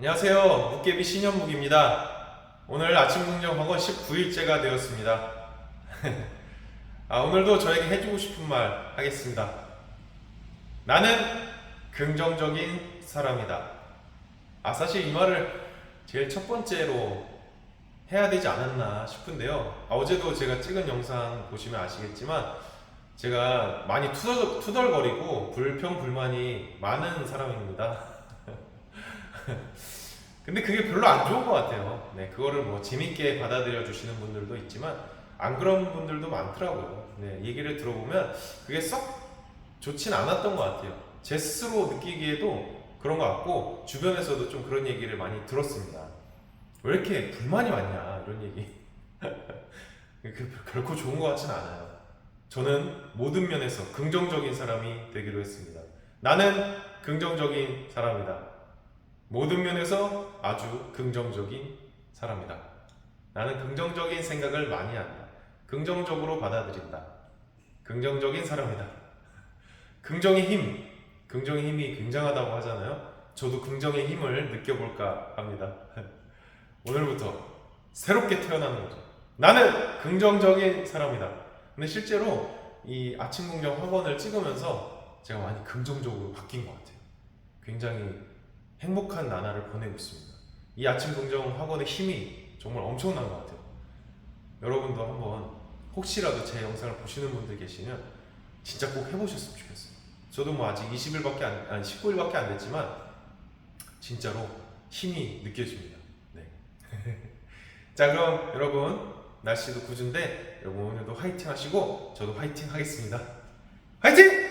안녕하세요. 묵개비 신현묵입니다. 오늘 아침 학원 19일째가 되었습니다. 아, 오늘도 저에게 해주고 싶은 말 하겠습니다. 나는 긍정적인 사람이다. 아, 사실 이 말을 제일 첫 번째로 해야 되지 않았나 싶은데요. 아, 어제도 제가 찍은 영상 보시면 아시겠지만 제가 많이 투덜, 투덜거리고 불평, 불만이 많은 사람입니다. 근데 그게 별로 안 좋은 것 같아요. 네, 그거를 뭐 재밌게 받아들여 주시는 분들도 있지만 안 그런 분들도 많더라고요. 네, 얘기를 들어보면 그게 썩 좋진 않았던 것 같아요. 제 스스로 느끼기에도 그런 것 같고 주변에서도 좀 그런 얘기를 많이 들었습니다. 왜 이렇게 불만이 많냐 이런 얘기. 그 결코 좋은 것 같진 않아요. 저는 모든 면에서 긍정적인 사람이 되기로 했습니다. 나는 긍정적인 사람이다. 모든 면에서 아주 긍정적인 사람이다. 나는 긍정적인 생각을 많이 한다. 긍정적으로 받아들인다. 긍정적인 사람이다. 긍정의 힘, 긍정의 힘이 굉장하다고 하잖아요. 저도 긍정의 힘을 느껴볼까 합니다. 오늘부터 새롭게 태어나는 거죠. 나는 긍정적인 사람이다. 근데 실제로 이 아침 긍정 학원을 찍으면서 제가 많이 긍정적으로 바뀐 것 같아요. 굉장히 행복한 나날을 보내고 있습니다. 이 아침 긍정 학원의 힘이 정말 엄청난 것 같아요. 여러분도 한번 혹시라도 제 영상을 보시는 분들 계시면 진짜 꼭 해보셨으면 좋겠어요. 저도 뭐 아직 20일밖에 안, 아니 19일밖에 안 됐지만 진짜로 힘이 느껴집니다. 네. 자 그럼 여러분 날씨도 궂은데 여러분 오늘도 화이팅 하시고 저도 화이팅 하겠습니다. 화이팅!